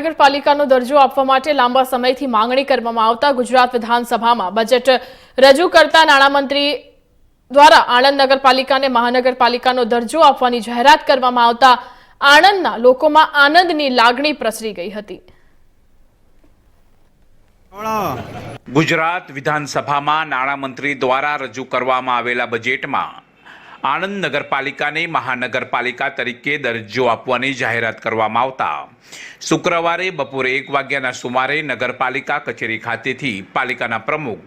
મહાનગરપાલિકાનો દરજ્જો આપવા માટે લાંબા સમયથી માંગણી કરવામાં આવતા ગુજરાત વિધાનસભામાં બજેટ રજૂ કરતા નાણામંત્રી દ્વારા આણંદ નગરપાલિકાને મહાનગરપાલિકાનો દરજ્જો આપવાની જાહેરાત કરવામાં આવતા આણંદના લોકોમાં આનંદની લાગણી પ્રસરી ગઈ હતી. ગુજરાત વિધાનસભામાં નાણામંત્રી દ્વારા રજૂ કરવામાં આવેલા બજેટમાં આણંદ નગરપાલિકાને મહાનગરપાલિકા તરીકે દરજ્જો આપવાની જાહેરાત કરવામાં આવતા. શુક્રવારે બપોરે એક વાગ્યાના સુમારે નગરપાલિકા કચેરી ખાતેથી પાલિકાના પ્રમુખ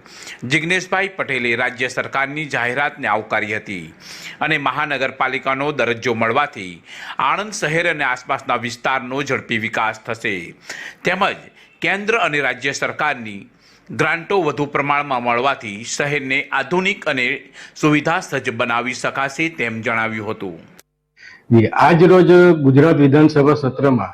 જિગ્નેશભાઈ પટેલે રાજ્ય સરકારની જાહેરાતને આવકારી હતી અને મહાનગરપાલિકાનો દરજ્જો મળવાથી આણંદ શહેર અને આસપાસના વિસ્તારનો ઝડપી વિકાસ થશે. તેમજ કેન્દ્ર અને રાજ્ય સરકારની ગ્રાન્ટો વધુ પ્રમાણમાં મળવાથી શહેરને આધુનિક અને સુવિધા સજ્જ બનાવી શકાશે તેમ જણાવ્યું હતું. આજ રોજ ગુજરાત વિધાનસભા સત્રમાં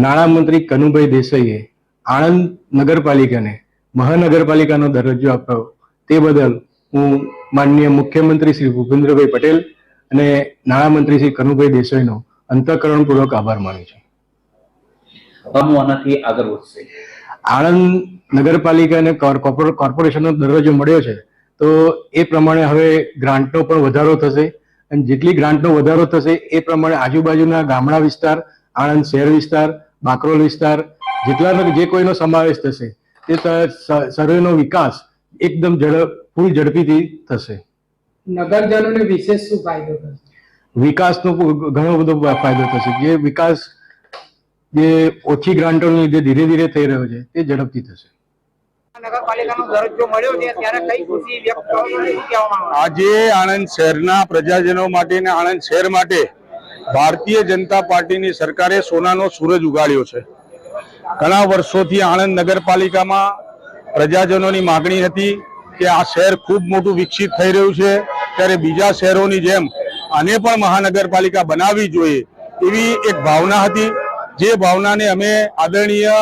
નાણામંત્રી કનુભાઈ દેસાઈએ આણંદ નગરપાલિકાને મહાનગરપાલિકાનો દરજ્જો આપ્યો. તે બદલ હું માનનીય મુખ્યમંત્રી શ્રી ભૂપેન્દ્રભાઈ પટેલ અને નાણામંત્રી શ્રી કનુભાઈ દેસાઈનો અંતઃકરણપૂર્વક આભાર માનું છું. આનાથી આગળ વધશે. આણંદ નગરપાલિકાને અને કોર્પોરેશનનો દરજ્જો મળ્યો છે તો એ પ્રમાણે હવે ગ્રાન્ટનો પણ વધારો થશે. અને જેટલી ગ્રાન્ટનો વધારો થશે એ પ્રમાણે આજુબાજુના ગામડા વિસ્તાર આણંદ શહેર વિસ્તાર બાકરોલ વિસ્તાર જેટલા જે કોઈનો સમાવેશ થશે તે સર્વેનો વિકાસ એકદમ ઝડપ ફૂલ ઝડપીથી થશે. નગરજનોને વિશેષ શું ફાયદો થશે? વિકાસનો ઘણો બધો ફાયદો થશે. જે વિકાસ જે ઓછી ગ્રાન્ટોને લીધે ધીરે ધીરે થઈ રહ્યો છે તે ઝડપથી થશે. નગરપાલિકાનો દરજ્જો મળ્યો છે ત્યારે કઈ ખુશી વ્યક્ત કરો છો શું કહેવામાં આવે આજે આણંદ શહેરના પ્રજાજનો માટે અને આણંદ શહેર માટે ભારતીય જનતા પાર્ટીની સરકારે સોનાનો સૂરજ ઉગાડ્યો છે. ઘણા વર્ષોથી આણંદ નગરપાલિકામાં પ્રજાજનોની માગણી હતી કે આ શહેર ખૂબ મોટું વિકસિત થઈ રહ્યું છે ત્યારે બીજા શહેરોની જેમ આને પણ મહાનગરપાલિકા બનાવવી જોઈએ એવી એક ભાવના હતી. જે ભાવનાને અમે આદરણીય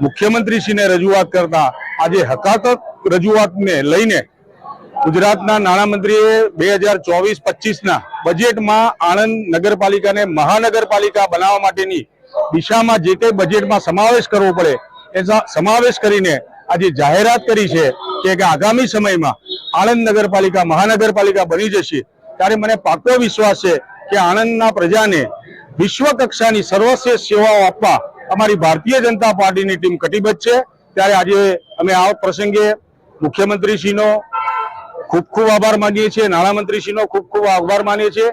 મુખ્યમંત્રીશ્રીને રજૂઆત કરતા આજે હકાકત રજૂઆતને લઈને ગુજરાતના નાણામંત્રીએ બે હજાર ચોવીસ પચીસના બજેટમાં આણંદ નગરપાલિકાને મહાનગરપાલિકા બનાવવા માટેની દિશામાં જે કંઈ બજેટમાં સમાવેશ કરવો પડે એ સમાવેશ કરીને આજે જાહેરાત કરી છે કે આગામી સમયમાં આણંદ નગરપાલિકા મહાનગરપાલિકા બની જશે. ત્યારે મને પાકો વિશ્વાસ છે કે આણંદના પ્રજાને વિશ્વ કક્ષાની સર્વશ્રેષ્ઠ સેવાઓ આપવા અમારી ભારતીય જનતા પાર્ટીની ટીમ કટિબદ્ધ છે. ત્યારે આજે અમે આ પ્રસંગે મુખ્યમંત્રીશ્રીનો ખૂબ ખૂબ આભાર માનીએ છીએ, નાણામંત્રીશ્રીનો ખૂબ ખૂબ આભાર માનીએ છીએ.